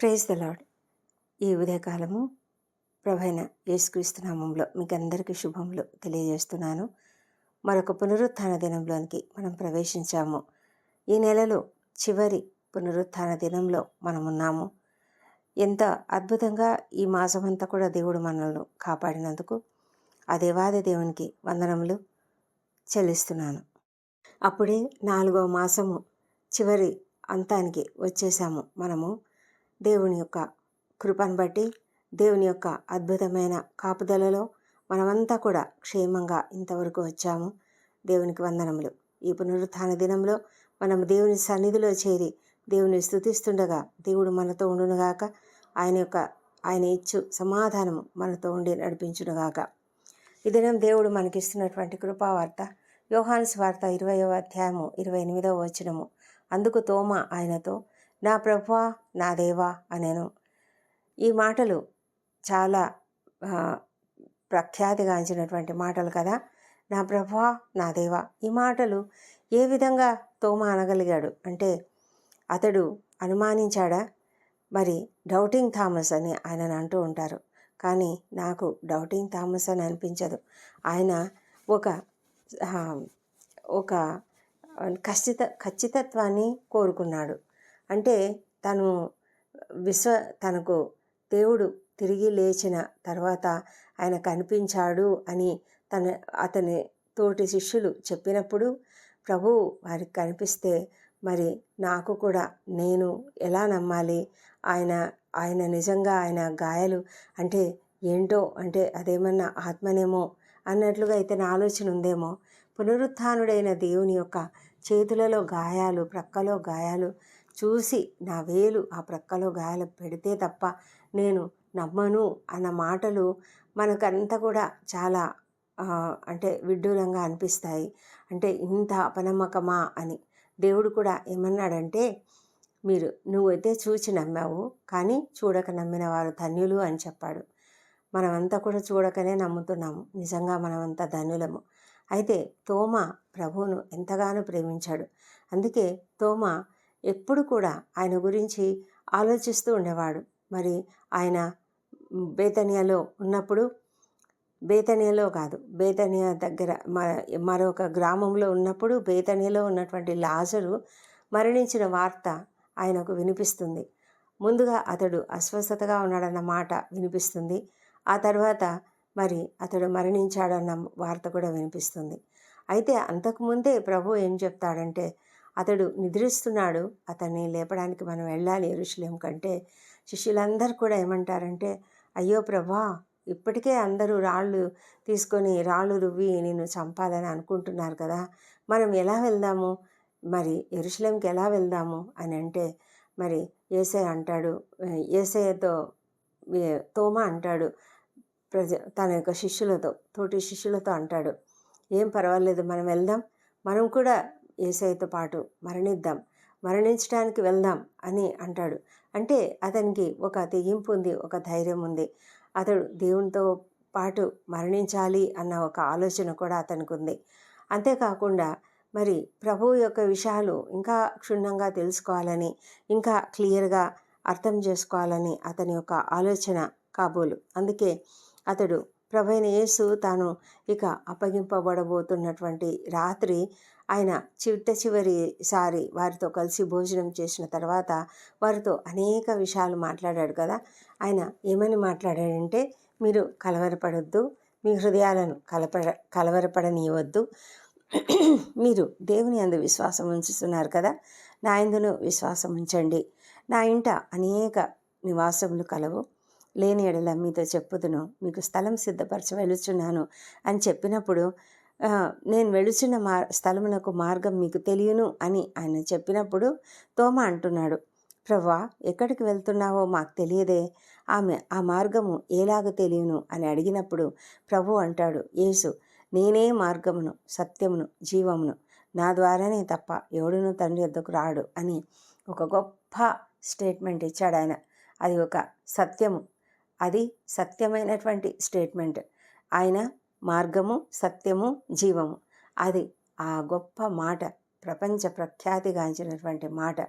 Praise the lord ఈ ఉదయకాలము ప్రభైన యేసుక్రీస్తు నామంలో మీకు అందరికీ శుభములు తెలియజేస్తున్నాను. మరొక పునరుత్థాన దినంలోనికి మనం ప్రవేశించాము. ఈ నెలలో చివరి పునరుత్థాన దినంలో మనం ఉన్నాము ఎంత అద్భుతంగా ఈ మాసమంతా కూడా దేవుడు మనల్ని కాపాడినందుకు ఆ దేవాది దేవునికి వందనములు చెల్లిస్తున్నాను. అప్పుడే నాలుగవ మాసము చివరి అంతానికి వచ్చేసాము మనము. దేవుని యొక్క కృపను బట్టి దేవుని యొక్క అద్భుతమైన కాపుదలలో మనమంతా కూడా క్షేమంగా ఇంతవరకు వచ్చాము. దేవునికి వందనములు. ఈ పునరుత్థాన దినంలో మనం దేవుని సన్నిధిలో చేరి దేవుని స్థుతిస్తుండగా దేవుడు మనతో ఉండునుగాక ఆయన యొక్క ఆయన ఇచ్చు సమాధానము మనతో ఉండి నడిపించునుగాక ఈ దినం దేవుడు మనకిస్తున్నటువంటి కృపావార్త యోహాన్స్ వార్త ఇరవయో అధ్యాయము ఇరవై ఎనిమిదవ వచనము. అందుకు తోమ ఆయనతో నా ప్రభువా నా దేవా అనేను. ఈ మాటలు చాలా ప్రఖ్యాతిగాంచినటువంటి మాటలు కదా. నా ప్రభువా నా దేవా. ఈ మాటలు ఏ విధంగా తోమ అనగలిగాడు? అంటే అతడు అనుమానించాడా? మరి డౌటింగ్ థామస్ అని ఆయనను అంటూ ఉంటారు. కానీ నాకు డౌటింగ్ థామస్ అని అనిపించదు. ఆయన ఒక ఒక ఖచ్చిత ఖచ్చితత్వాన్ని కోరుకున్నాడు. అంటే తను విశ్వ తనకు దేవుడు తిరిగి లేచిన తర్వాత ఆయన కనిపించాడు అని తన అతని తోటి శిష్యులు చెప్పినప్పుడు ప్రభు వారికి కనిపిస్తే మరి నాకు కూడా నేను ఎలా నమ్మాలి? ఆయన ఆయన నిజంగా ఆయన గాయాలు అంటే ఏంటో అంటే అదేమన్నా ఆత్మనేమో అన్నట్లుగా ఇతని ఆలోచన ఉందేమో. పునరుత్డైన దేవుని యొక్క చేతులలో గాయాలు ప్రక్కలో గాయాలు చూసి నా వేలు ఆ ప్రక్కలో గాయాలు పెడితే తప్ప నేను నమ్మను అన్న మాటలు మనకంతా కూడా చాలా అంటే విడ్డూరంగా అనిపిస్తాయి. అంటే ఇంత అపనమ్మకమా అని. దేవుడు కూడా ఏమన్నాడంటే మీరు నువ్వైతే చూచి నమ్మావు కానీ చూడక నమ్మిన వారు ధన్యులు అని చెప్పాడు. మనమంతా కూడా చూడకనే నమ్ముతున్నాము. నిజంగా మనమంతా ధన్యులము. అయితే తోమ ప్రభువును ఎంతగానో ప్రేమించాడు. అందుకే తోమ ఎప్పుడు కూడా ఆయన గురించి ఆలోచిస్తూ ఉండేవాడు. మరి ఆయన బేతనియాలో ఉన్నప్పుడు బేతనియాలో కాదు బేతనియా దగ్గర మ- మరొక గ్రామంలో ఉన్నప్పుడు బేతనియాలో ఉన్నటువంటి లాజరు మరణించిన వార్త ఆయనకు వినిపిస్తుంది. ముందుగా అతడు అస్వస్థతగా ఉన్నాడన్న మాట వినిపిస్తుంది. ఆ తర్వాత మరి అతడు మరణించాడన్న వార్త కూడా వినిపిస్తుంది. అయితే అంతకుముందే ప్రభు ఏం చెప్తాడంటే అతడు నిద్రిస్తున్నాడు. అతన్ని లేపడానికి మనం వెళ్ళాలి ఎరుషులేం కంటే. శిష్యులందరూ కూడా ఏమంటారంటే అయ్యో ప్రభా ఇప్పటికే అందరూ రాళ్ళు తీసుకొని రాళ్ళు రువ్వి నేను చంపాలని అనుకుంటున్నారు కదా. మనం ఎలా వెళ్దాము? మరి ఎరుషులేంకి ఎలా వెళ్దాము? అని అంటే మరి ఏసై అంటాడు. ఏసయ్యతో తోమ అంటాడు. ప్రజ తన యొక్క శిష్యులతో తోటి శిష్యులతో అంటాడు. ఏం పర్వాలేదు మనం వెళ్దాం. మనం కూడా ఏసైతో పాటు మరణిద్దాం మరణించడానికి వెళ్దాం అని అంటాడు. అంటే అతనికి ఒక తెగింపు ఉంది ఒక ధైర్యం ఉంది. అతడు దేవునితో పాటు మరణించాలి అన్న ఒక ఆలోచన కూడా అతనికి ఉంది అంతేకాకుండా మరి ప్రభువు యొక్క విషయాలు ఇంకా క్షుణ్ణంగా తెలుసుకోవాలని ఇంకా క్లియర్గా అర్థం చేసుకోవాలని అతని యొక్క ఆలోచన కాబోలు. అందుకే అతడు ప్రభైన యేసు తాను ఇక అప్పగింపబడబోతున్నటువంటి రాత్రి ఆయన చిట్ట చివరిసారి వారితో కలిసి భోజనం చేసిన తర్వాత వారితో అనేక విషయాలు మాట్లాడాడు కదా. ఆయన ఏమని మాట్లాడాడంటే మీరు కలవరపడొద్దు మీ హృదయాలను కలపడ కలవరపడనీయవద్దు. మీరు దేవుని అందు విశ్వాసం ఉంచుతున్నారు కదా. నా ఇందును విశ్వాసం ఉంచండి. నా ఇంట అనేక నివాసములు కలవు. లేని ఎడల మీతో చెప్పుదును మీకు స్థలం సిద్ధపరచ వెళుచున్నాను అని చెప్పినప్పుడు నేను వెళుచున్న మా స్థలమునకు మార్గం మీకు తెలియను అని ఆయన చెప్పినప్పుడు తోమ అంటున్నాడు. ప్రభా ఎక్కడికి వెళ్తున్నావో మాకు తెలియదే. ఆమె ఆ మార్గము ఎలాగ తెలియను? అని అడిగినప్పుడు ప్రభు అంటాడు. యేసు నేనే మార్గమును సత్యమును జీవమును. నా ద్వారానే తప్ప ఎవడును తండ్రి వద్దకు రాడు అని ఒక గొప్ప స్టేట్మెంట్ ఇచ్చాడు ఆయన. అది ఒక సత్యము. అది సత్యమైనటువంటి స్టేట్మెంట్. ఆయన మార్గము సత్యము జీవము. అది ఆ గొప్ప మాట ప్రపంచ ప్రఖ్యాతిగాంచినటువంటి మాట.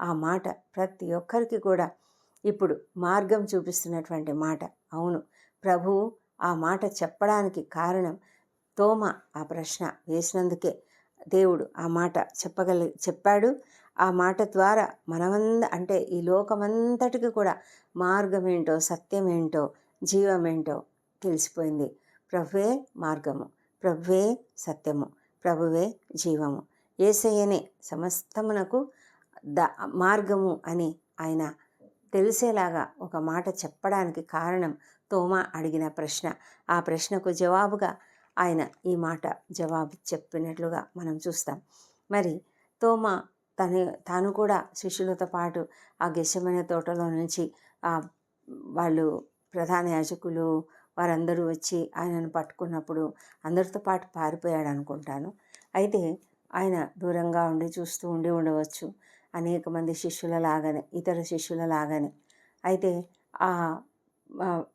ఆ మాట ప్రతి ఒక్కరికి కూడా ఇప్పుడు మార్గం చూపిస్తున్నటువంటి మాట. అవును ప్రభువు ఆ మాట చెప్పడానికి కారణం తోమ ఆ ప్రశ్న వేసినందుకే దేవుడు ఆ మాట చెప్పగలి చెప్పాడు. ఆ మాట ద్వారా మనమంద అంటే ఈ లోకమంతటికి కూడా మార్గం ఏంటో సత్యం ఏంటో జీవం ఏంటో తెలిసిపోయింది. ప్రభువే మార్గము ప్రభువే సత్యము ప్రభువే జీవము. ఏసయ్యనే సమస్తమునకు ద మార్గము అని ఆయన తెలిసేలాగా ఒక మాట చెప్పడానికి కారణం తోమా అడిగిన ప్రశ్న. ఆ ప్రశ్నకు జవాబుగా ఆయన ఈ మాట జవాబు చెప్పినట్లుగా మనం చూస్తాం. మరి తోమా తను తాను కూడా శిష్యులతో పాటు ఆ గెసమైన తోటలో నుంచి వాళ్ళు ప్రధాన యాజకులు వారందరూ వచ్చి ఆయనను పట్టుకున్నప్పుడు అందరితో పాటు పారిపోయాడు అనుకుంటాను అయితే ఆయన దూరంగా ఉండి చూస్తూ ఉండి ఉండవచ్చు. అనేక మంది శిష్యుల లాగానే ఇతర శిష్యుల లాగానే అయితే ఆ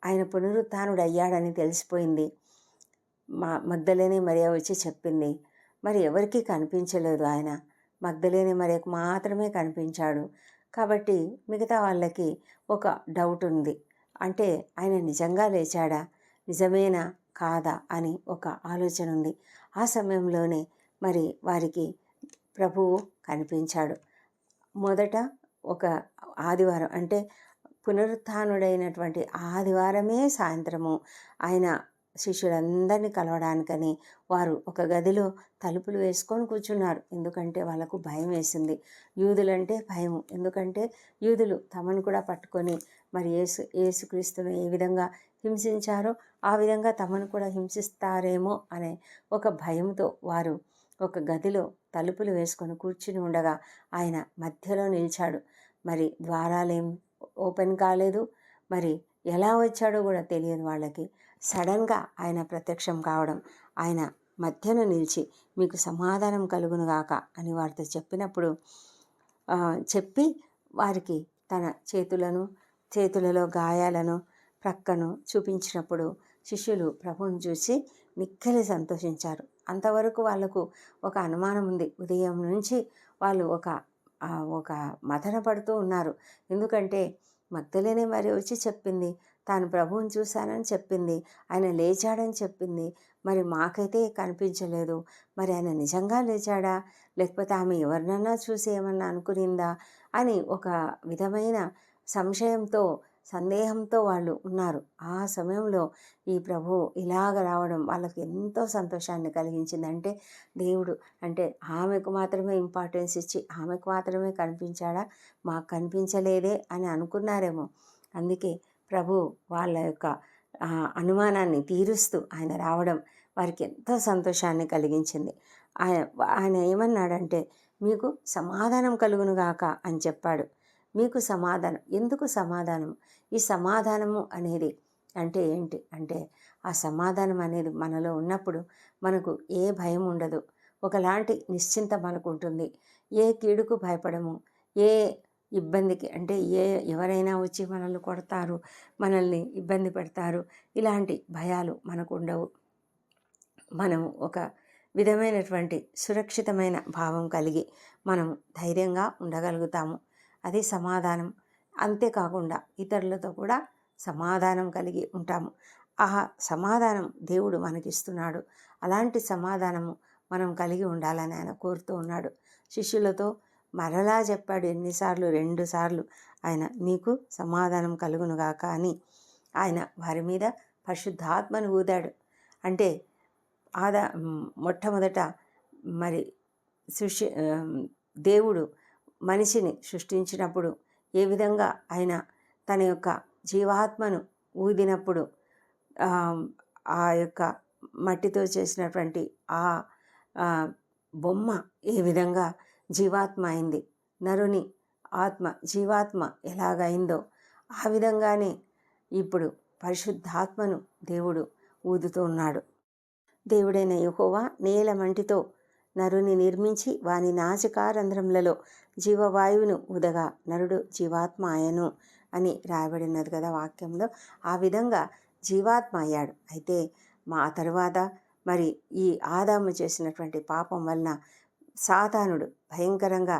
ఆయన పునరుత్నుడు అయ్యాడని తెలిసిపోయింది. మా మగ్ధలేని మరియా వచ్చి చెప్పింది. మరి ఎవరికీ కనిపించలేదు ఆయన. మగ్ధలేని మరియకు మాత్రమే కనిపించాడు. కాబట్టి మిగతా వాళ్ళకి ఒక డౌట్ ఉంది. అంటే ఆయన నిజంగా లేచాడా? నిజమేనా? కాదా? అని ఒక ఆలోచన ఉంది. ఆ సమయంలోనే మరి వారికి ప్రభువు కనిపించాడు. మొదట ఒక ఆదివారం అంటే పునరుత్డైనటువంటి ఆదివారమే సాయంత్రము ఆయన శిష్యులందరినీ కలవడానికని వారు ఒక గదిలో తలుపులు వేసుకొని కూర్చున్నారు. ఎందుకంటే వాళ్ళకు భయం వేసింది. యూదులంటే భయం. ఎందుకంటే యూదులు తమను కూడా పట్టుకొని మరి ఏసు ఏసుక్రీస్తును ఏ విధంగా హింసించారో ఆ విధంగా తమను కూడా హింసిస్తారేమో అనే ఒక భయంతో వారు ఒక గదిలో తలుపులు వేసుకొని కూర్చుని ఉండగా ఆయన మధ్యలో నిలిచాడు. మరి ద్వారాలేం ఓపెన్ కాలేదు? మరి ఎలా వచ్చాడో కూడా తెలియదు వాళ్ళకి సడన్గా ఆయన ప్రత్యక్షం కావడం ఆయన మధ్యన నిలిచి మీకు సమాధానం కలుగునుగాక అని వారితో చెప్పినప్పుడు చెప్పి వారికి తన చేతులను చేతులలో గాయాలను ప్రక్కను చూపించినప్పుడు శిష్యులు ప్రభువుని చూసి మిక్కలి సంతోషించారు. అంతవరకు వాళ్ళకు ఒక అనుమానం ఉంది. ఉదయం నుంచి వాళ్ళు ఒక ఒక మదన పడుతూ ఉన్నారు. ఎందుకంటే మగ్ధలేనే మరి వచ్చి చెప్పింది తాను ప్రభువుని చూశానని చెప్పింది ఆయన లేచాడని చెప్పింది. మరి మాకైతే కనిపించలేదు. మరి ఆయన నిజంగా లేచాడా? లేకపోతే ఆమె ఎవరినన్నా చూసి ఏమన్నా అనుకునిందా? అని ఒక విధమైన సంశయంతో సందేహంతో వాళ్ళు ఉన్నారు. ఆ సమయంలో ఈ ప్రభు ఇలాగ రావడం వాళ్ళకి ఎంతో సంతోషాన్ని కలిగించింది. అంటే దేవుడు అంటే ఆమెకు మాత్రమే ఇంపార్టెన్స్ ఇచ్చి ఆమెకు మాత్రమే కనిపించాడా? మాకు కనిపించలేదే అని అనుకున్నారేమో. అందుకే ప్రభు వాళ్ళ యొక్క అనుమానాన్ని తీరుస్తూ ఆయన రావడం వారికి ఎంతో సంతోషాన్ని కలిగించింది. ఆయన ఆయన ఏమన్నాడంటే మీకు సమాధానం కలుగునుగాక అని చెప్పాడు. మీకు సమాధానం. ఎందుకు సమాధానం? ఈ సమాధానము అనేది అంటే ఏంటి? అంటే ఆ సమాధానం అనేది మనలో ఉన్నప్పుడు మనకు ఏ భయం ఉండదు. ఒకలాంటి నిశ్చింత మనకు ఉంటుంది. ఏ కీడుకు భయపడము? ఏ ఇబ్బందికి అంటే ఏ ఎవరైనా వచ్చి మనల్ని కొడతారు మనల్ని ఇబ్బంది పెడతారు ఇలాంటి భయాలు మనకు ఉండవు. మనం ఒక విధమైనటువంటి సురక్షితమైన భావం కలిగి మనం ధైర్యంగా ఉండగలుగుతాము. అదే సమాధానం. అంతేకాకుండా ఇతరులతో కూడా సమాధానం కలిగి ఉంటాము. ఆ సమాధానం దేవుడు మనకిస్తున్నాడు. అలాంటి సమాధానము మనం కలిగి ఉండాలని ఆయన కోరుతూ ఉన్నాడు. శిష్యులతో మరలా చెప్పాడు ఎన్నిసార్లు రెండు సార్లు ఆయన నీకు సమాధానం కలుగునుగాక అని ఆయన వారి మీద పరిశుద్ధాత్మను ఊదాడు. అంటే ఆదా మొట్టమొదట మరి సృష్టి దేవుడు మనిషిని సృష్టించినప్పుడు ఏ విధంగా ఆయన తన యొక్క జీవాత్మను ఊదినప్పుడు ఆ యొక్క మట్టితో చేసినటువంటి ఆ బొమ్మ ఏ విధంగా జీవాత్మ అయింది నరుని ఆత్మ జీవాత్మ ఎలాగైందో ఆ విధంగానే ఇప్పుడు పరిశుద్ధాత్మను దేవుడు ఊదుతూ ఉన్నాడు. దేవుడైన యహోవా నేల మంటితో నరుని నిర్మించి వాని నాసికారంధ్రములలో జీవవాయువును ఉదగా నరుడు జీవాత్మ ఆయను అని రాయబడినది కదా వాక్యంలో. ఆ విధంగా జీవాత్మ అయ్యాడు. అయితే మా తరువాత మరి ఈ ఆదాము చేసినటువంటి పాపం వలన సాతానుడు భయంకరంగా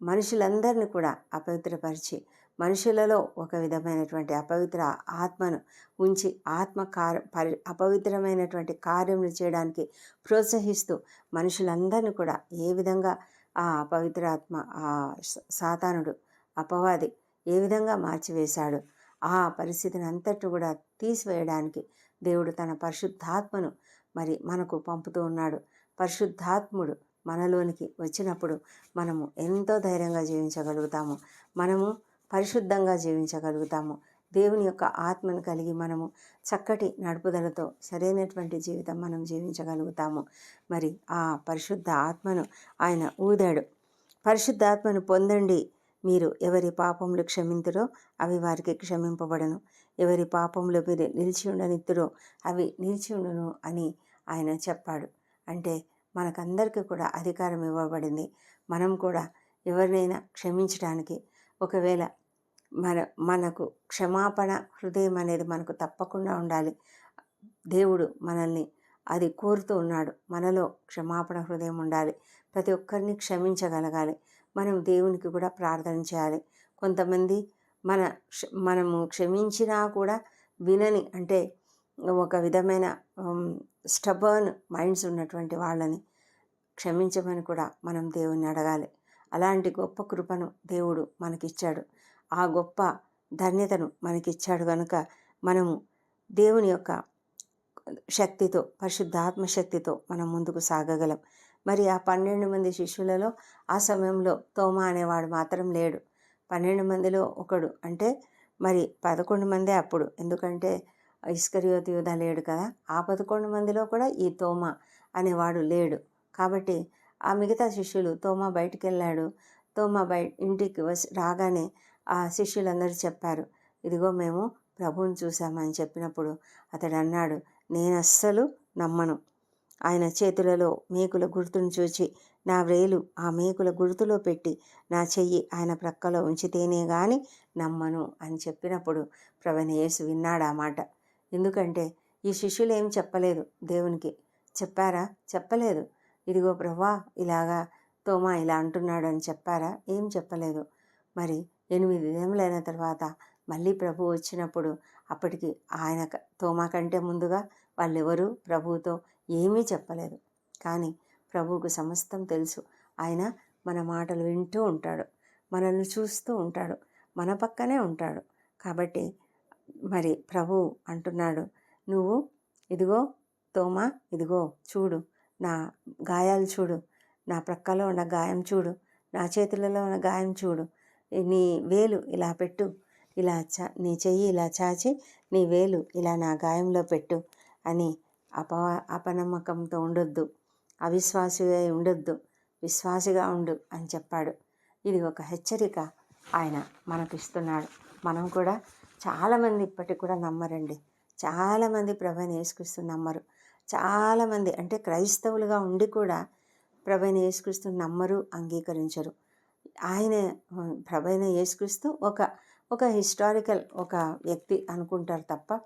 మనుషులందరినీ కూడా అపవిత్రపరిచి మనుషులలో ఒక విధమైనటువంటి అపవిత్ర ఆత్మను ఉంచి ఆత్మ కార పరి అపవిత్రమైనటువంటి కార్యములు చేయడానికి ప్రోత్సహిస్తూ మనుషులందరినీ కూడా ఏ విధంగా ఆ పవిత్రాత్మ ఆ సాతానుడు అపవాది ఏ విధంగా మార్చివేశాడు? ఆ పరిస్థితిని అంతటి కూడా తీసివేయడానికి దేవుడు తన పరిశుద్ధాత్మను మరి మనకు పంపుతూ ఉన్నాడు. పరిశుద్ధాత్ముడు మనలోనికి వచ్చినప్పుడు మనము ఎంతో ధైర్యంగా జీవించగలుగుతాము. మనము పరిశుద్ధంగా జీవించగలుగుతాము. దేవుని యొక్క ఆత్మను కలిగి మనము చక్కటి నడుపుదలతో సరైనటువంటి జీవితం మనం జీవించగలుగుతాము. మరి ఆ పరిశుద్ధ ఆత్మను ఆయన ఊదాడు. పరిశుద్ధాత్మను పొందండి. మీరు ఎవరి పాపములు క్షమింతురో అవి వారికి క్షమింపబడను. ఎవరి పాపములు మీరు నిలిచి ఉండనిత్తురో అవి నిలిచి ఉండును అని ఆయన చెప్పాడు. అంటే మనకందరికీ కూడా అధికారం ఇవ్వబడింది. మనం కూడా ఎవరినైనా క్షమించడానికి ఒకవేళ మన మనకు క్షమాపణ హృదయం అనేది మనకు తప్పకుండా ఉండాలి. దేవుడు మనల్ని అది కోరుతూ ఉన్నాడు. మనలో క్షమాపణ హృదయం ఉండాలి. ప్రతి ఒక్కరిని క్షమించగలగాలి. మనం దేవునికి కూడా ప్రార్థన చేయాలి. కొంతమంది మన మనము క్షమించినా కూడా వినని అంటే ఒక విధమైన స్టబర్న్ మైండ్స్ ఉన్నటువంటి వాళ్ళని క్షమించమని కూడా మనం దేవుని అడగాలి. అలాంటి గొప్ప కృపను దేవుడు మనకిచ్చాడు. ఆ గొప్ప ధన్యతను మనకిచ్చాడు కనుక మనము దేవుని యొక్క శక్తితో పరిశుద్ధాత్మ శక్తితో మనం ముందుకు సాగగలం. మరి ఆ పన్నెండు మంది శిష్యులలో ఆ సమయంలో తోమా అనేవాడు మాత్రం లేడు. పన్నెండు మందిలో ఒకడు అంటే మరి పదకొండు మందే అప్పుడు. ఎందుకంటే ఇస్కరియోతి యూద లేడు కదా. ఆ పదకొండు మందిలో కూడా ఈ తోమా అనేవాడు లేడు. కాబట్టి ఆ మిగతా శిష్యులు తోమా బయటికి వెళ్ళాడు తోమా బయ ఇంటికి వచ్చి రాగానే ఆ శిష్యులందరూ చెప్పారు ఇదిగో మేము ప్రభువుని చూసామని చెప్పినప్పుడు అతడు అన్నాడు నేను అస్సలు నమ్మను. ఆయన చేతులలో మేకుల గుర్తును చూచి నా వ్రేలు ఆ మేకుల గుర్తులో పెట్టి నా చెయ్యి ఆయన ప్రక్కలో ఉంచితేనే గాని నమ్మను అని చెప్పినప్పుడు ప్రవణ యేసు విన్నాడు ఆ మాట. ఎందుకంటే ఈ శిష్యులు ఏం చెప్పలేదు దేవునికి. చెప్పారా? చెప్పలేదు. ఇదిగో ప్రభా ఇలాగా తోమా ఇలా అంటున్నాడు అని చెప్పారా? ఏం చెప్పలేదు. మరి ఎనిమిది దినములైన తర్వాత మళ్ళీ ప్రభు వచ్చినప్పుడు అప్పటికి ఆయన తోమా కంటే ముందుగా వాళ్ళెవరూ ప్రభువుతో ఏమీ చెప్పలేదు. కానీ ప్రభువుకు సమస్తం తెలుసు. ఆయన మన మాటలు వింటూ ఉంటాడు. మనల్ని చూస్తూ ఉంటాడు. మన పక్కనే ఉంటాడు. కాబట్టి మరి ప్రభు అంటున్నాడు నువ్వు ఇదిగో తోమా ఇదిగో చూడు. నా గాయాలు చూడు. నా ప్రక్కలో ఉన్న గాయం చూడు. నా చేతులలో ఉన్న గాయం చూడు. నీ వేలు ఇలా పెట్టు. ఇలా చా నీ చెయ్యి ఇలా చాచి నీ వేలు ఇలా నా గాయంలో పెట్టు అని అప అపనమ్మకంతో ఉండొద్దు. అవిశ్వాసిగా ఉండొద్దు. విశ్వాసిగా ఉండు అని చెప్పాడు. ఇది ఒక హెచ్చరిక ఆయన మనకిస్తున్నాడు. మనం కూడా చాలామంది ఇప్పటికి కూడా నమ్మరండి. చాలామంది ప్రభుని యేసుక్రీస్తు నమ్మరు. చాలామంది అంటే క్రైస్తవులుగా ఉండి కూడా ప్రభుని యేసుక్రీస్తు నమ్మరు అంగీకరించరు. ఆయన ప్రభైన యేసుక్రీస్తు ఒక ఒక హిస్టారికల్ ఒక వ్యక్తి అనుకుంటారు తప్ప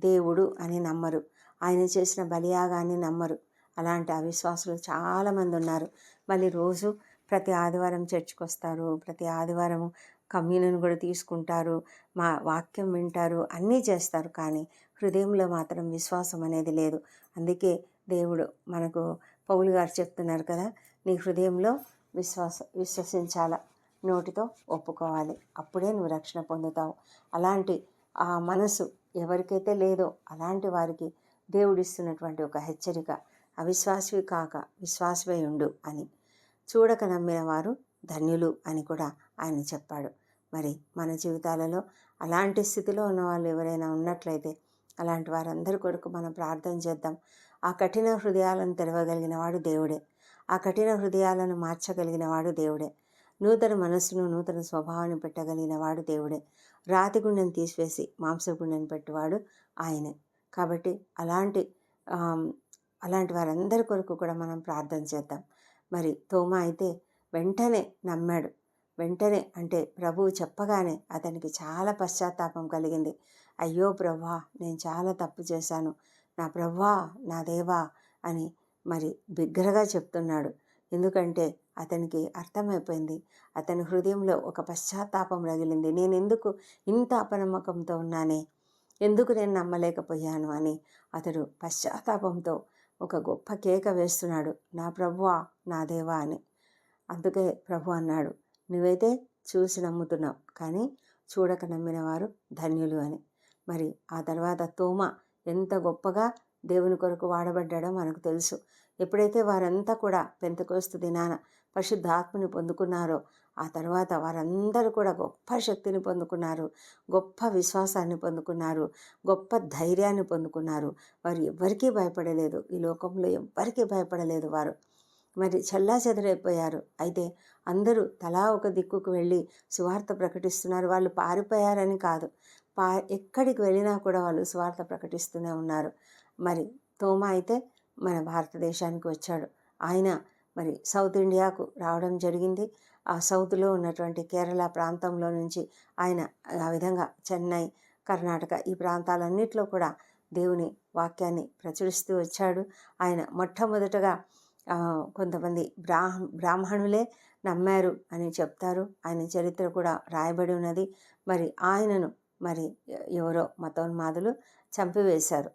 దేవుడు అని నమ్మరు. ఆయన చేసిన బలియాగాన్ని నమ్మరు. అలాంటి అవిశ్వాసులు చాలామంది ఉన్నారు. మళ్ళీ రోజు ప్రతి ఆదివారం చర్చికి వస్తారు ప్రతి ఆదివారం కమ్యూనియన్ కూడా తీసుకుంటారు. మా వాక్యం వింటారు. అన్నీ చేస్తారు. కానీ హృదయంలో మాత్రం విశ్వాసం అనేది లేదు. అందుకే దేవుడు మనకు పౌలు గారు చెప్తున్నారు కదా నీ హృదయంలో విశ్వాస విశ్వసించాల. నోటితో ఒప్పుకోవాలి. అప్పుడే నువ్వు రక్షణ పొందుతావు. అలాంటి ఆ మనసు ఎవరికైతే లేదో అలాంటి వారికి దేవుడిస్తున్నటువంటి ఒక హెచ్చరిక. అవిశ్వాసవి కాక విశ్వాసవై ఉండు అని. చూడక నమ్మిన వారు ధన్యులు అని కూడా ఆయన చెప్పాడు. మరి మన జీవితాలలో అలాంటి స్థితిలో ఉన్న వాళ్ళు ఎవరైనా ఉన్నట్లయితే అలాంటి వారందరి కొరకు మనం ప్రార్థన చేద్దాం. ఆ కఠిన హృదయాలను తెరవగలిగిన వాడు దేవుడే. ఆ కఠిన హృదయాలను మార్చగలిగిన వాడు దేవుడే. నూతన మనస్సును నూతన స్వభావాన్ని పెట్టగలిగిన వాడు దేవుడే. రాతి గుండెను తీసివేసి మాంసగుండెను పెట్టేవాడు ఆయనే. కాబట్టి అలాంటి అలాంటి వారందరి కొరకు కూడా మనం ప్రార్థన చేద్దాం. మరి తోమా అయితే వెంటనే నమ్మాడు. వెంటనే అంటే ప్రభువు చెప్పగానే అతనికి చాలా పశ్చాత్తాపం కలిగింది. అయ్యో ప్రభా నేను చాలా తప్పు చేశాను. నా ప్రభా నా దేవా అని మరి బిగ్గరగా చెప్తున్నాడు. ఎందుకంటే అతనికి అర్థమైపోయింది. అతని హృదయంలో ఒక పశ్చాత్తాపం రగిలింది. నేను ఎందుకు ఇంత అపనమ్మకంతో ఉన్నానే? ఎందుకు నేను నమ్మలేకపోయాను అని అతడు పశ్చాత్తాపంతో ఒక గొప్ప కేక వేస్తున్నాడు. నా ప్రభువా నా దేవా అని. అందుకే ప్రభు అన్నాడు. నువ్వైతే చూసి నమ్ముతున్నావు కానీ చూడక నమ్మిన వారు ధన్యులు అని. మరి ఆ తర్వాత తోమ ఎంత గొప్పగా దేవుని కొరకు వాడబడ్డాడో మనకు తెలుసు. ఎప్పుడైతే వారంతా కూడా పెంతకోస్తు దినాన పరిశుద్ధాత్మని పొందుకున్నారో ఆ తర్వాత వారందరూ కూడా గొప్ప శక్తిని పొందుకున్నారు గొప్ప విశ్వాసాన్ని పొందుకున్నారు గొప్ప ధైర్యాన్ని పొందుకున్నారు. వారు ఎవరికీ భయపడలేదు. ఈ లోకంలో ఎవ్వరికీ భయపడలేదు వారు. మరి చల్లా చెదరైపోయారు అయితే అందరూ తలా ఒక దిక్కుకు వెళ్ళి సువార్త ప్రకటిస్తున్నారు. వాళ్ళు పారిపోయారని కాదు. పా ఎక్కడికి వెళ్ళినా కూడా వాళ్ళు సువార్త ప్రకటిస్తూనే ఉన్నారు. మరి తోమా అయితే మన భారతదేశానికి వచ్చాడు. ఆయన మరి సౌత్ ఇండియాకు రావడం జరిగింది. ఆ సౌత్లో ఉన్నటువంటి కేరళ ప్రాంతంలో నుంచి ఆయన ఆ విధంగా చెన్నై కర్ణాటక ఈ ప్రాంతాలన్నింటిలో కూడా దేవుని వాక్యాన్ని ప్రచురిస్తూ వచ్చాడు. ఆయన మొట్టమొదటగా కొంతమంది బ్రాహ్ బ్రాహ్మణులే నమ్మారు అని చెప్తారు. ఆయన చరిత్ర కూడా రాయబడి ఉన్నది. మరి ఆయనను మరి ఎవరో మతోన్మాదులు చంపివేశారు.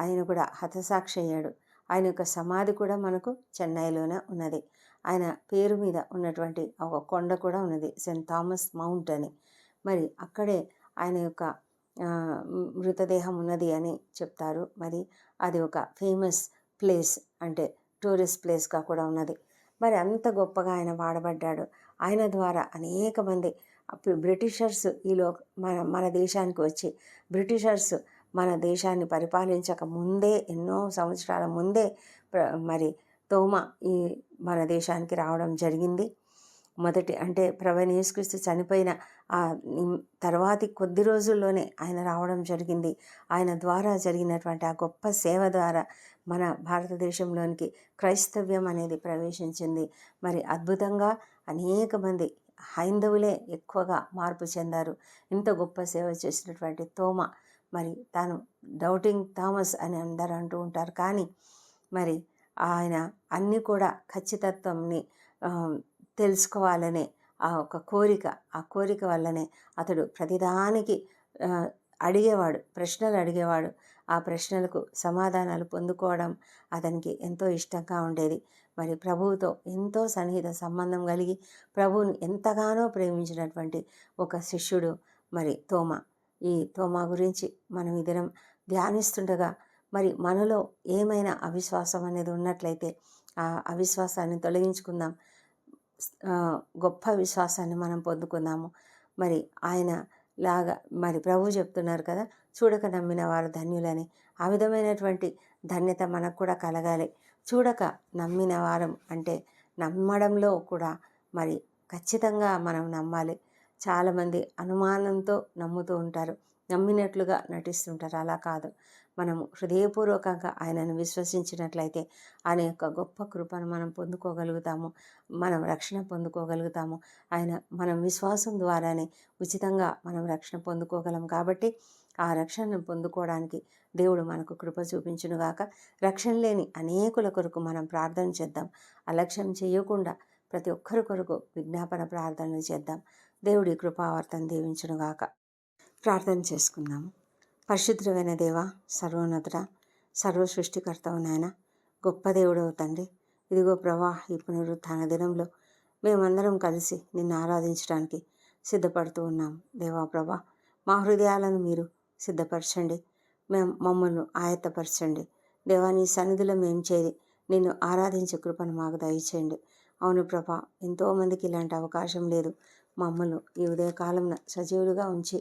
ఆయన కూడా హతసాక్షి అయ్యాడు. ఆయన యొక్క సమాధి కూడా మనకు చెన్నైలోనే ఉన్నది. ఆయన పేరు మీద ఉన్నటువంటి ఒక కొండ కూడా ఉన్నది. సెయింట్ థామస్ మౌంట్ అని. మరి అక్కడే ఆయన యొక్క మృతదేహం ఉన్నది అని చెప్తారు. మరి అది ఒక ఫేమస్ ప్లేస్ అంటే టూరిస్ట్ ప్లేస్గా కూడా ఉన్నది. మరి అంత గొప్పగా ఆయన వాడబడ్డాడు. ఆయన ద్వారా అనేక మంది బ్రిటిషర్స్ ఈలో మన మన దేశానికి వచ్చి బ్రిటిషర్స్ మన దేశాన్ని పరిపాలించక ముందే ఎన్నో సంవత్సరాల ముందే మరి తోమ ఈ మన దేశానికి రావడం జరిగింది. మొదటి అంటే ప్రవీణ్ యేసుక్రీస్తు చనిపోయిన ఆ తర్వాతి కొద్ది రోజుల్లోనే ఆయన రావడం జరిగింది. ఆయన ద్వారా జరిగినటువంటి ఆ గొప్ప సేవ ద్వారా మన భారతదేశంలోనికి క్రైస్తవ్యం అనేది ప్రవేశించింది. మరి అద్భుతంగా అనేక మంది హైందవులే ఎక్కువగా మార్పు చెందారు. ఇంత గొప్ప సేవ చేసినటువంటి తోమ మరి తాను డౌటింగ్ థామస్ అని అందరూ అంటూ ఉంటారు. కానీ మరి ఆయన అన్నీ కూడా ఖచ్చితత్వంని తెలుసుకోవాలనే ఆ ఒక కోరిక ఆ కోరిక వల్లనే అతడు ప్రతిదానికి అడిగేవాడు ప్రశ్నలు అడిగేవాడు. ఆ ప్రశ్నలకు సమాధానాలు పొందుకోవడం అతనికి ఎంతో ఇష్టంగా ఉండేది. మరి ప్రభువుతో ఎంతో సన్నిహిత సంబంధం కలిగి ప్రభువుని ఎంతగానో ప్రేమించినటువంటి ఒక శిష్యుడు మరి తోమ. ఈ తోమా గురించి మనం ఇదనం ధ్యానిస్తుండగా మరి మనలో ఏమైనా అవిశ్వాసం అనేది ఉన్నట్లయితే ఆ అవిశ్వాసాన్ని తొలగించుకుందాం. గొప్ప విశ్వాసాన్ని మనం పొందుకుందాము. మరి ఆయన లాగా మరి ప్రభు చెప్తున్నారు కదా చూడక నమ్మిన వారు ధన్యులని. ఆ విధమైనటువంటి ధన్యత మనకు కూడా కలగాలి. చూడక నమ్మిన వారం అంటే నమ్మడంలో కూడా మరి ఖచ్చితంగా మనం నమ్మాలి. చాలామంది అనుమానంతో నమ్ముతూ ఉంటారు. నమ్మినట్లుగా నటిస్తుంటారు. అలా కాదు. మనము హృదయపూర్వకంగా ఆయనను విశ్వసించినట్లయితే ఆయన యొక్క గొప్ప కృపను మనం పొందుకోగలుగుతాము. మనం రక్షణ పొందుకోగలుగుతాము. ఆయన మనం విశ్వాసం ద్వారానే ఉచితంగా మనం రక్షణ పొందుకోగలం కాబట్టి ఆ రక్షణను పొందుకోవడానికి దేవుడు మనకు కృప చూపించునుగాక రక్షణ లేని అనేకుల కొరకు మనం ప్రార్థన చేద్దాం. అలక్ష్యం చేయకుండా ప్రతి ఒక్కరి కొరకు విజ్ఞాపన ప్రార్థనలు చేద్దాం. దేవుడి కృపావర్తను దీవించునుగాక ప్రార్థన చేసుకుందాము. పరిశుద్ధమైన దేవ సర్వోన్నతుడ సర్వ సృష్టికర్తవు నాయన గొప్ప దేవుడవు తండ్రి ఇదిగో ప్రభా ఈ పునరుత్న దినంలో మేమందరం కలిసి నిన్ను ఆరాధించడానికి సిద్ధపడుతూ ఉన్నాం. దేవా ప్రభా మా హృదయాలను మీరు సిద్ధపరచండి. మేము మమ్మల్ని ఆయత్తపరచండి. దేవా నీ సన్నిధిలో మేము చేరి నిన్ను ఆరాధించే కృపను మాకు దయచేయండి. అవును ప్రభా ఎంతోమందికి ఇలాంటి అవకాశం లేదు. మమ్మల్ని ఈ ఉదయకాలంలో సజీవులుగా ఉంచి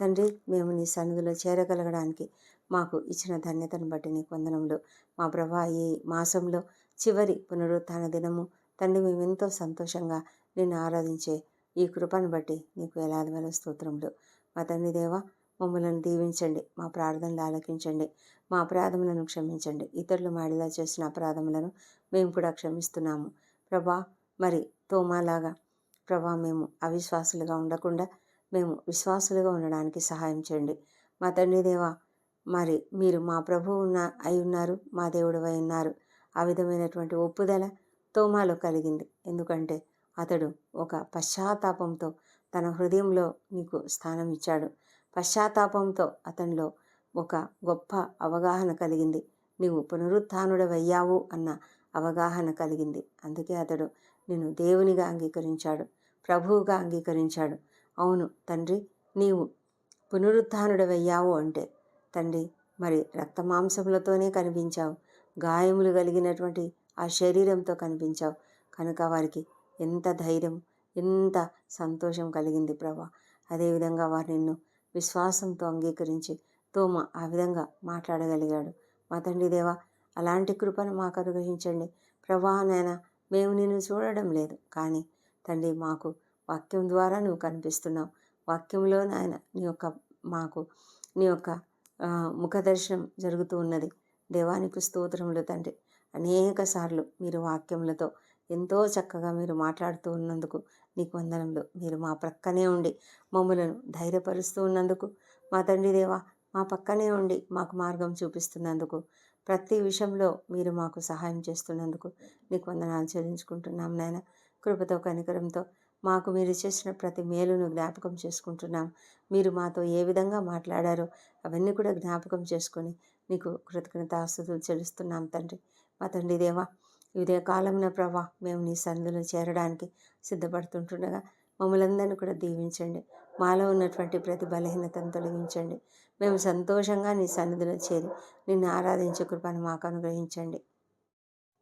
తండ్రి మేము నీ సన్నిధిలో చేరగలగడానికి మాకు ఇచ్చిన ధన్యతను బట్టి నీ వందనములు. మా ప్రభా ఈ మాసంలో చివరి పునరుత్థాన దినము. తండ్రి మేము ఎంతో సంతోషంగా నిన్ను ఆరాధించే ఈ కృపను బట్టి నీకు వేలాది వేల స్తోత్రములు. మా తండ్రి దేవ మమ్మల్ని దీవించండి మా ప్రార్థనలు ఆలకించండి మా అపరాధములను క్షమించండి. ఇతరులు మాడిలా చేసిన అపరాధములను మేము కూడా క్షమిస్తున్నాము. ప్రభా మరి తోమాలాగా ప్రభా మేము అవిశ్వాసులుగా ఉండకుండా మేము విశ్వాసులుగా ఉండడానికి సహాయం చేయండి. మా తండ్రి దేవ మరి మీరు మా ప్రభు ఉన్న అయి ఉన్నారు మా దేవుడు అయి ఉన్నారు. ఆ విధమైనటువంటి ఒప్పుదల తోమాలో కలిగింది. ఎందుకంటే అతడు ఒక పశ్చాత్తాపంతో తన హృదయంలో నీకు స్థానం ఇచ్చాడు. పశ్చాత్తాపంతో అతనిలో ఒక గొప్ప అవగాహన కలిగింది. నీవు పునరుత్డవయ్యావు అన్న అవగాహన కలిగింది. అందుకే అతడు నిన్ను దేవునిగా అంగీకరించాడు ప్రభువుగా అంగీకరించాడు. అవును తండ్రి నీవు పునరుత్డవయ్యావు అంటే. తండ్రి మరి రక్తమాంసములతోనే కనిపించావు గాయములు కలిగినటువంటి ఆ శరీరంతో కనిపించావు. కనుక వారికి ఎంత ధైర్యం ఎంత సంతోషం కలిగింది ప్రభా. అదేవిధంగా వారు నిన్ను విశ్వాసంతో అంగీకరించి తోమ ఆ విధంగా మాట్లాడగలిగాడు. మా తండ్రి దేవా అలాంటి కృపను మాకు అనుగ్రహించండి. ప్రభా నాయన మేము నిన్ను చూడడం లేదు. కానీ తండ్రి మాకు వాక్యం ద్వారా నువ్వు కనిపిస్తున్నావు. వాక్యంలో నాయన నీ యొక్క మాకు నీ యొక్క ముఖదర్శనం జరుగుతూ ఉన్నది. దేవానికి స్తోత్రములు తండ్రి. అనేక సార్లు మీరు వాక్యములతో ఎంతో చక్కగా మీరు మాట్లాడుతూ ఉన్నందుకు నీకు వందనములు. మీరు మా ప్రక్కనే ఉండి మమ్మలను ధైర్యపరుస్తూ ఉన్నందుకు మా తండ్రి దేవా మా పక్కనే ఉండి మాకు మార్గం చూపిస్తున్నందుకు ప్రతి విషయంలో మీరు మాకు సహాయం చేస్తున్నందుకు నీకు వందనాలు చెల్లించుకుంటున్నాం నాయన. కృపతో కనికరంతో మాకు మీరు చేసిన ప్రతి మేలును జ్ఞాపకం చేసుకుంటున్నాం. మీరు మాతో ఏ విధంగా మాట్లాడారో అవన్నీ కూడా జ్ఞాపకం చేసుకొని నీకు కృతజ్ఞతాస్తుతులు చెల్లిస్తున్నాం తండ్రి. మా తండ్రి దేవా ఇదే కాలంలో ప్రభా మేము నీ సన్నిధిలో చేరడానికి సిద్ధపడుతుంటుండగా మమ్మల్ందరినీ కూడా దీవించండి. మాలో ఉన్నటువంటి ప్రతి బలహీనతను తొలగించండి. మేము సంతోషంగా నీ సన్నిధిలో చేరి నిన్ను ఆరాధించే కృపను మాకు అనుగ్రహించండి.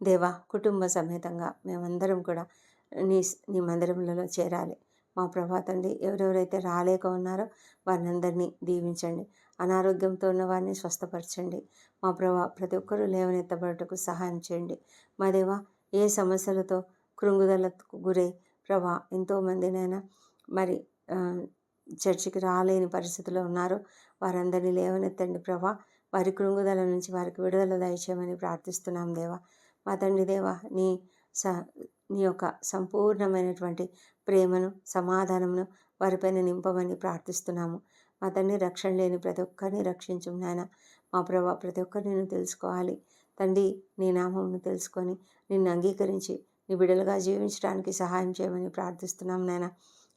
దేవా కుటుంబ సమేతంగా మేమందరం కూడా నీ నీ మందిరములలో చేరాలి. మా ప్రభా తండ్రి ఎవరెవరైతే రాలేక ఉన్నారో వారిని దీవించండి. అనారోగ్యంతో ఉన్న వారిని స్వస్థపరచండి. మా ప్రభా ప్రతి ఒక్కరూ లేవనెత్తబడటకు సహాయం చేయండి. మా దేవా ఏ సమస్యలతో కృంగుదలకు గురై ప్రభా ఎంతోమందినైనా మరి చర్చికి రాలేని పరిస్థితిలో ఉన్నారు. వారందరినీ లేవనెత్తండి ప్రభా. వారి కృంగుదల నుంచి వారికి విడుదల దయచేయమని ప్రార్థిస్తున్నాం దేవా. మా తండ్రి దేవా నీ స నీ యొక్క సంపూర్ణమైనటువంటి ప్రేమను సమాధానమును వారిపైన నింపమని ప్రార్థిస్తున్నాము. మా తండ్రి రక్షణ లేని ప్రతి ఒక్కరిని రక్షించు నాయన. మా ప్రభా ప్రతి ఒక్కరిని తెలుసుకోవాలి. తండ్రి నీ నామంను తెలుసుకొని నిన్ను అంగీకరించి నీ బిడలుగా జీవించడానికి సహాయం చేయమని ప్రార్థిస్తున్నాం నాయన.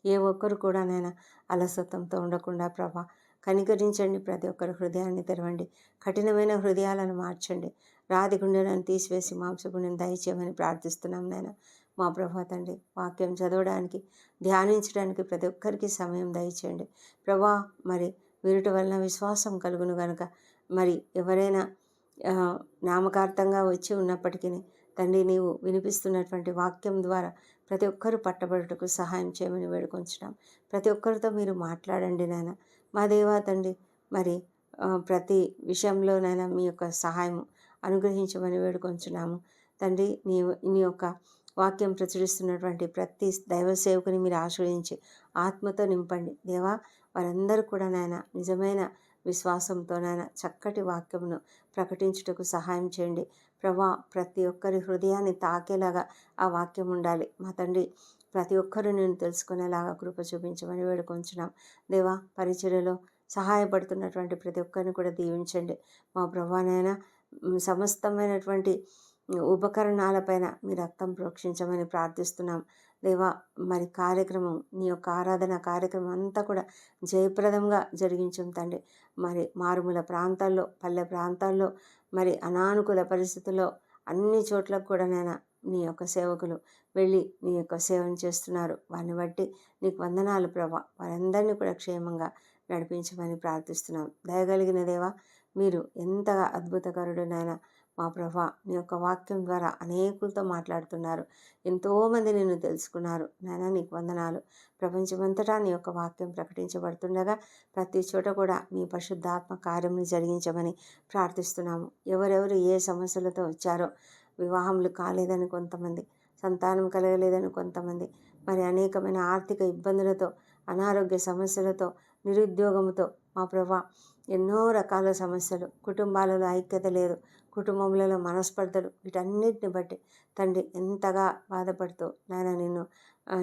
ఏ ఒక్కరు కూడా నేను అలసత్వంతో ఉండకుండా ప్రభా కనికరించండి ప్రతి ఒక్కరి హృదయాన్ని తెరవండి. కఠినమైన హృదయాలను మార్చండి. రాతి గుండెలను తీసివేసి మాంసగుండెను దయచేయమని ప్రార్థిస్తున్నాం నాయన. మా ప్రభా తండ్రి వాక్యం చదవడానికి ధ్యానించడానికి ప్రతి ఒక్కరికి సమయం దయచేయండి. ప్రభా మరి వీరుటి వలన విశ్వాసం కలుగును కనుక మరి ఎవరైనా నామకార్థంగా వచ్చి ఉన్నప్పటికీ తండ్రి నీవు వినిపిస్తున్నటువంటి వాక్యం ద్వారా ప్రతి ఒక్కరు పట్టబడుటకు సహాయం చేయమని వేడుకొంచున్నాం. ప్రతి ఒక్కరితో మీరు మాట్లాడండి నాయన. మా దేవా తండ్రి మరి ప్రతి విషయంలోనైనా మీ యొక్క సహాయం అనుగ్రహించమని వేడుకొంచున్నాము. తండ్రి నీ నీ యొక్క వాక్యం ప్రచురిస్తున్నటువంటి ప్రతి దైవ సేవకుని మీరు ఆశ్రయించి ఆత్మతో నింపండి. దేవా వారందరూ కూడా నాయన నిజమైన విశ్వాసంతో నాయన చక్కటి వాక్యమును ప్రకటించుటకు సహాయం చేయండి. ప్రభా ప్రతి ఒక్కరి హృదయాన్ని తాకేలాగా ఆ వాక్యం ఉండాలి. మా తండ్రి ప్రతి ఒక్కరూ నేను తెలుసుకునేలాగా కృప చూపించమని వేడుకొంచున్నాం. దేవా పరిచర్యలో సహాయపడుతున్నటువంటి ప్రతి ఒక్కరిని కూడా దీవించండి. మా ప్రభానైనా సమస్తమైనటువంటి ఉపకరణాలపైన మీ రక్తం ప్రోక్షించమని ప్రార్థిస్తున్నాం. దేవా మరి కార్యక్రమం నీ యొక్క ఆరాధన కార్యక్రమం అంతా కూడా జయప్రదంగా జరిగించం తండ్రి. మరి మారుమూల ప్రాంతాల్లో పల్లె ప్రాంతాల్లో మరి అనానుకూల పరిస్థితుల్లో అన్ని చోట్లకు కూడా నేను నీ యొక్క సేవకులు వెళ్ళి నీ యొక్క సేవను చేస్తున్నారు. వారిని బట్టి నీకు వందనాలు ప్రభా. వారందరినీ కూడా క్షేమంగా నడిపించమని ప్రార్థిస్తున్నాం. దయగలిగిన దేవా మీరు ఎంతగా అద్భుతకరుడు నాయన. మా ప్రభా నీ యొక్క వాక్యం ద్వారా అనేకులతో మాట్లాడుతున్నారు. ఎంతోమంది నిన్ను తెలుసుకున్నారు. నాయన నీకు వందనాలు. ప్రపంచమంతటా నీ యొక్క వాక్యం ప్రకటించబడుతుండగా ప్రతి చోట కూడా మీ పరిశుద్ధాత్మ కార్యములు జరిగించమని ప్రార్థిస్తున్నాము. ఎవరెవరు ఏ సమస్యలతో వచ్చారో వివాహములు కాలేదని కొంతమంది సంతానం కలగలేదని కొంతమంది మరి అనేకమైన ఆర్థిక ఇబ్బందులతో అనారోగ్య సమస్యలతో నిరుద్యోగంతో మా ప్రభా ఎన్నో రకాల సమస్యలు కుటుంబాలలో ఐక్యత లేదు కుటుంబంలో మనస్పర్ధలు వీటన్నిటిని బట్టి తండ్రి ఎంతగా బాధపడుతూ నాయన నిన్ను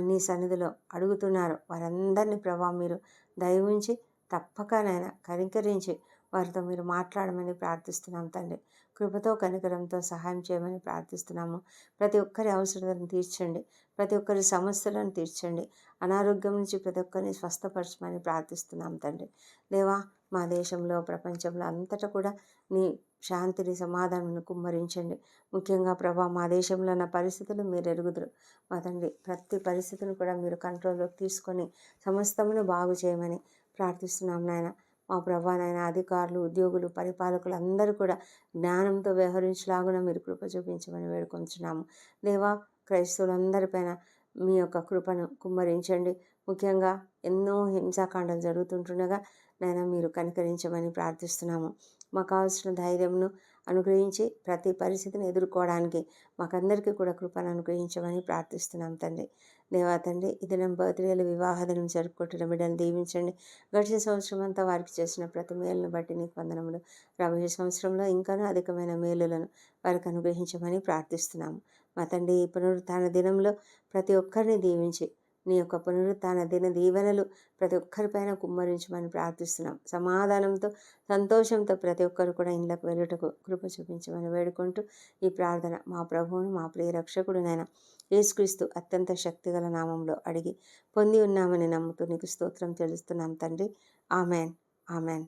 నీ సన్నిధిలో అడుగుతున్నారు. వారందరినీ ప్రభా మీరు దయవుంచి తప్పక నాయన కనికరించి వారితో మీరు మాట్లాడమని ప్రార్థిస్తున్నాం తండ్రి. కృపతో కనికరంతో సహాయం చేయమని ప్రార్థిస్తున్నాము. ప్రతి ఒక్కరి అవసరాలను తీర్చండి. ప్రతి ఒక్కరి సమస్యలను తీర్చండి. అనారోగ్యం నుంచి ప్రతి ఒక్కరిని స్వస్థపరచమని ప్రార్థిస్తున్నాం తండ్రి. దేవా మా దేశంలో ప్రపంచంలో అంతటా కూడా నీ శాంతిని సమాధానం కుమ్మరించండి. ముఖ్యంగా ప్రభా మా దేశంలో ఉన్న పరిస్థితులు మీరు ఎరుగుదురు. మా తండ్రి ప్రతి పరిస్థితిని కూడా మీరు కంట్రోల్లోకి తీసుకొని సమస్తమును బాగు చేయమని ప్రార్థిస్తున్నాం నాయన. మా ప్రభా నాయన అధికారులు ఉద్యోగులు పరిపాలకులు అందరూ కూడా జ్ఞానంతో వ్యవహరించలాగున మీరు కృప చూపించమని వేడుకొంచున్నాము. దేవా క్రైస్తవులందరిపైన మీ యొక్క కృపను కుమ్మరించండి. ముఖ్యంగా ఎన్నో హింసాకాండం జరుగుతుంటుండగా నైనా మీరు కనికరించమని ప్రార్థిస్తున్నాము. మాకు కావాల్సిన ధైర్యంను అనుగ్రహించి ప్రతి పరిస్థితిని ఎదుర్కోవడానికి మాకందరికీ కూడా కృపను అనుగ్రహించమని ప్రార్థిస్తున్నాం తండ్రి. దేవా తండ్రి ఈ దినం బర్త్డేలు వివాహ దినం జరుపుకుంటున్న బిడ్డను దీవించండి. గడిచిన సంవత్సరం అంతా వారికి చేసిన ప్రతి మేలును బట్టి నీకు వందనములు. రాబోయే సంవత్సరంలో ఇంకానూ అధికమైన మేలులను వారికి అనుగ్రహించమని ప్రార్థిస్తున్నాము. మా తండ్రి పునరుత్న దినంలో ప్రతి ఒక్కరిని దీవించి నీ యొక్క పునరుత్న దిన దీవెనలు ప్రతి ఒక్కరిపైన కుమ్మరించమని ప్రార్థిస్తున్నాం. సమాధానంతో సంతోషంతో ప్రతి ఒక్కరు కూడా ఇండ్లకు వెళ్ళుటకు కృప చూపించమని వేడుకుంటూ ఈ ప్రార్థన మా ప్రభువును మా ప్రియ రక్షకుడునైనా యేసుక్రీస్తు అత్యంత శక్తిగల నామంలో అడిగి పొంది ఉన్నామని నమ్ముతూ నీకు స్తోత్రం చెల్లిస్తున్నాం తండ్రి. ఆమెన్. ఆమెన్.